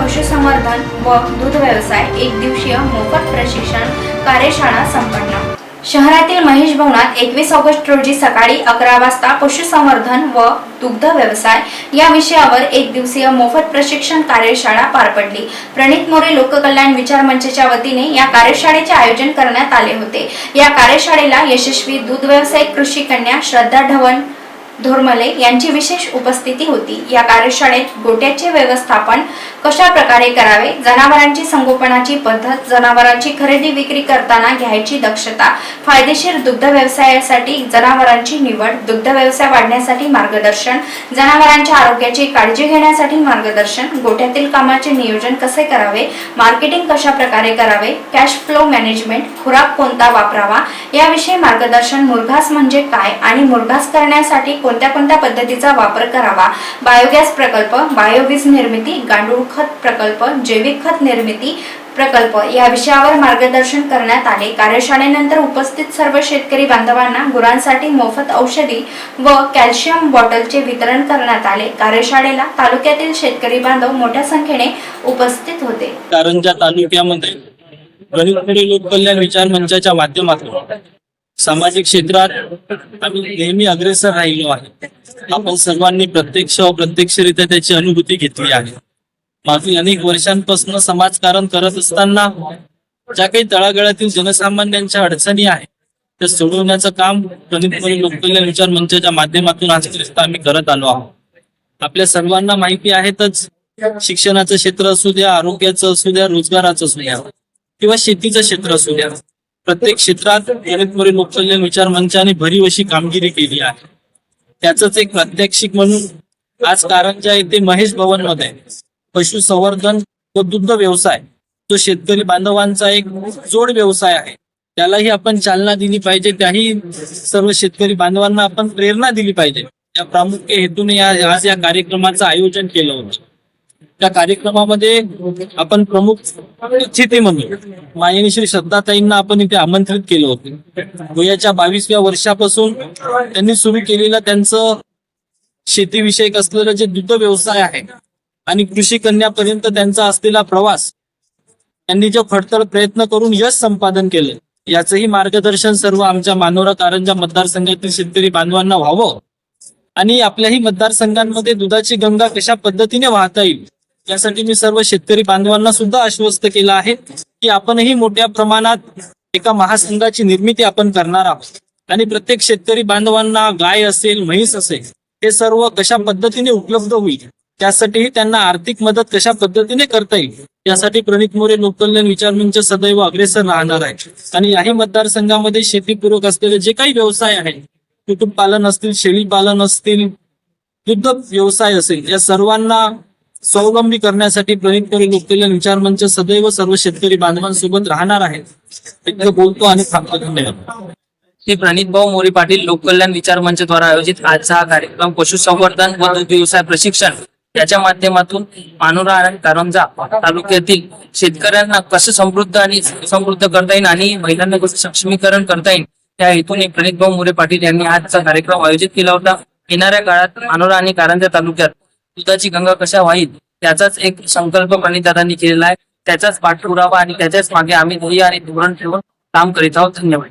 पशुसंवर्धन व दूध व्यवसाय एक दिवसीय मोफत प्रशिक्षण कार्यशाळा संपन्न. शहरातील महेश भवनात एकवीस ऑगस्ट रोजी सकाळी अकरा वाजता पशुसंवर्धन व दुग्ध व्यवसाय या विषयावर एक दिवसीय मोफत प्रशिक्षण कार्यशाळा पार पडली. प्रणित मोरे लोककल्याण विचार मंचच्या वतीने या कार्यशाळेचे आयोजन करण्यात आले होते. या कार्यशाळेला यशस्वी दूध व्यावसायिक कृषी कन्या श्रद्धा ढवण धोरमले यांची विशेष उपस्थिती होती. या कार्यशाळेत गोट्याचे व्यवस्थापन कशा प्रकारे करावे जनावरांची संगोपनाची पद्धत जनावरांची खरेदी विक्री करताना घ्यायची दक्षता फायदेशीर दुग्ध व्यवसायासाठी जनावरांची निवड दुग्ध व्यवसाय वाढण्यासाठी मार्गदर्शन जनावरांच्या आरोग्याची काळजी घेण्यासाठी मार्गदर्शन गोठ्यातील कामाचे नियोजन कसे करावे मार्केटिंग कशा प्रकारे करावे कॅश फ्लो मॅनेजमेंट खुराक कोणता वापरावा याविषयी मार्गदर्शन मुरघास म्हणजे काय आणि मुरघास करण्यासाठी कोणत्या कोणत्या पद्धतीचा वापर करावा? बायोगॅस प्रकल्प बायोवीज निर्मिती गांडूळ खत प्रकल्प जैविक खत निर्मिती प्रकल्प या विषयावर मार्गदर्शन करण्यात आले. कार्यशाळेनंतर उपस्थित सर्व शेतकरी बांधवांना गुरांसाठी मोफत औषधी व कॅल्शियम बॉटलचे वितरण करण्यात आले. कार्यशाळेला तालुक्यातील शेतकरी बांधव मोठ्या संख्येने उपस्थित होते. कारंजा तालुक्यामध्ये लोककल्याण विचार मंचाच्या माध्यमातून सामाजिक क्षेत्रात आम्ही नेहमी अग्रेसर राहिलो आहे. आपण सर्वांनी प्रत्यक्ष अप्रत्यक्षरित्या त्याची अनुभूती घेतली आहे. मागील अनेक वर्षांपासून समाजकारण करत असताना ज्या काही तळागाळातील जनसामान्यांच्या अडचणी आहेत त्या सोडवण्याचं काम प्रणितपणे लोककल्याण विचार मंचाच्या माध्यमातून आजपर्यंत आम्ही करत आलो आहोत. आपल्या सर्वांना माहिती आहेतच शिक्षणाचं क्षेत्र असू द्या आरोग्याचं असू द्या रोजगाराचं असू द्या किंवा शेतीचं क्षेत्र असू द्या. प्रत्येक क्षेत्रात गणितमोरी लोककल्याण विचार मंचाने भरीव अशी कामगिरी केली आहे. त्याच एक प्रात्यक्षिक म्हणून आज कारंजा येथे महेश भवनमध्ये पशुसंवर्धन व दुग्ध व्यवसाय तो शेतकरी बांधवांचा एक जोड व्यवसाय आहे. त्यालाही आपण चालना दिली पाहिजे त्याही सर्व शेतकरी बांधवांना आपण प्रेरणा दिली पाहिजे. या प्रामुख्य हेतूने या- आज या कार्यक्रमाचं आयोजन केलं होतं. त्या कार्यक्रमामध्ये आपण प्रमुख अतिथी म्हणून मायनी श्री श्रद्धाताईंना आपण इथे आमंत्रित केलं होतं. वयाच्या बावीसव्या वर्षापासून त्यांनी सुरू केलेलं त्यांचं शेतीविषयक असलेलं जे दुग्ध व्यवसाय आहे आणि कृषी कन्यापर्यंत त्यांचा असलेला प्रवास त्यांनी जो खडतर प्रयत्न करून यश संपादन केलं याचंही मार्गदर्शन सर्व आमच्या मानोरा कारंजा मतदारसंघातील शेतकरी बांधवांना व्हावं आणि आपल्याही मतदारसंघांमध्ये दुधाची गंगा कशा पद्धतीने वाहता येईल यासाठी मी सर्व शेतकरी बांधवांना सुद्धा आश्वस्त केलं आहे की आपणही मोठ्या प्रमाणात एका महासंघाची निर्मिती आपण करणार आहोत. आणि प्रत्येक शेतकरी बांधवांना गाय असेल म्हैस असेल हे सर्व कशा पद्धतीने उपलब्ध होईल त्यासाठीही त्यांना आर्थिक मदत कशा पद्धतीने करता येईल यासाठी प्रणित मोरे लोककल्याण विचार मंच सदैव अग्रेसर राहणार आहे. आणि याही मतदारसंघामध्ये शेतीपूरक असलेले जे काही व्यवसाय आहेत कुक्कुटपालन असतील शेळी पालन असतील दुग्ध व्यवसाय असेल या सर्वांना स्वावलंबी करण्यासाठी प्रणित मोरे लोककल्याण विचार मंच सदैव सर्व शेतकरी बांधवांसोबत राहणार आहे बोलतो आणि थांबतो. धन्यवाद. श्री प्रणित भाऊ मोरे पाटील लोककल्याण विचार मंचद्वारा आयोजित आजचा हा कार्यक्रम पशुसंवर्धन व दूध व्यवसाय प्रशिक्षण याच्या माध्यमातून मानोरा आणि कारंजा तालुक्यातील शेतकऱ्यांना कसं समृद्ध आणि समृद्ध करता येईल आणि महिलांना कसं सक्षमीकरण करता येईल त्या हेतूने प्रणित भाऊ मोरे पाटील यांनी आजचा कार्यक्रम आयोजित केला होता. येणाऱ्या काळात मानोरा आणि कारंजा तालुक्यात दुधाची गंगा कशा व्हाईल त्याचाच एक संकल्प प्रणितदादांनी केलेला आहे. त्याचाच पाठपुरावा आणि त्याच्याच मागे आम्ही ध्येय आणि धोरण ठेवून काम करीत आहोत. धन्यवाद.